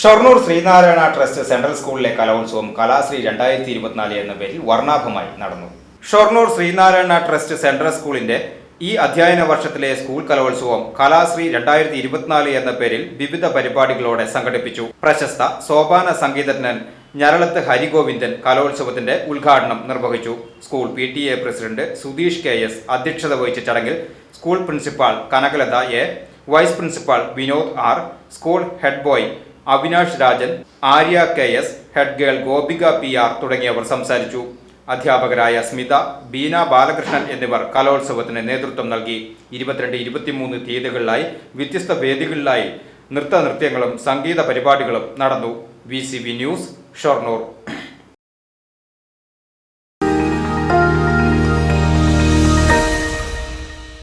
Shoranur Sreenarayana trust central സ്കൂളിലെ കലോത്സവം കലാശ്രീ രണ്ടായിരത്തി ഇരുപത്തിനാല് എന്ന പേരിൽ വർണാഭമായി നടന്നു. ഷൊർണൂർ ശ്രീനാരായണ ട്രസ്റ്റ് സെൻട്രൽ സ്കൂളിന്റെ ഈ അധ്യയന വർഷത്തിലെ സ്കൂൾ കലോത്സവം കലാശ്രീ രണ്ടായിരത്തി ഇരുപത്തിനാല് എന്ന പേരിൽ വിവിധ പരിപാടികളോടെ സംഘടിപ്പിച്ചു. പ്രശസ്ത സോപാന സംഗീതജ്ഞൻ ഞരളത്ത് ഹരിഗോവിന്ദൻ കലോത്സവത്തിന്റെ ഉദ്ഘാടനം നിർവഹിച്ചു. School P T A president Sudheesh K S അധ്യക്ഷത വഹിച്ച ചടങ്ങിൽ school principal Kanakalatha A vice principal Vinod R school head boy Avinash Rajan Arya K S head girl Gopika P R തുടങ്ങിയവർ സംസാരിച്ചു. അധ്യാപകരായ സ്മിത ബീന ബാലകൃഷ്ണൻ എന്നിവർ കലോത്സവത്തിന് നേതൃത്വം നൽകി. ഇരുപത്തിരണ്ട് ഇരുപത്തിമൂന്ന് തീയതികളിലായി വ്യത്യസ്ത വേദികളിലായി നൃത്ത നൃത്യങ്ങളും സംഗീത പരിപാടികളും നടന്നു. V news Shoranur.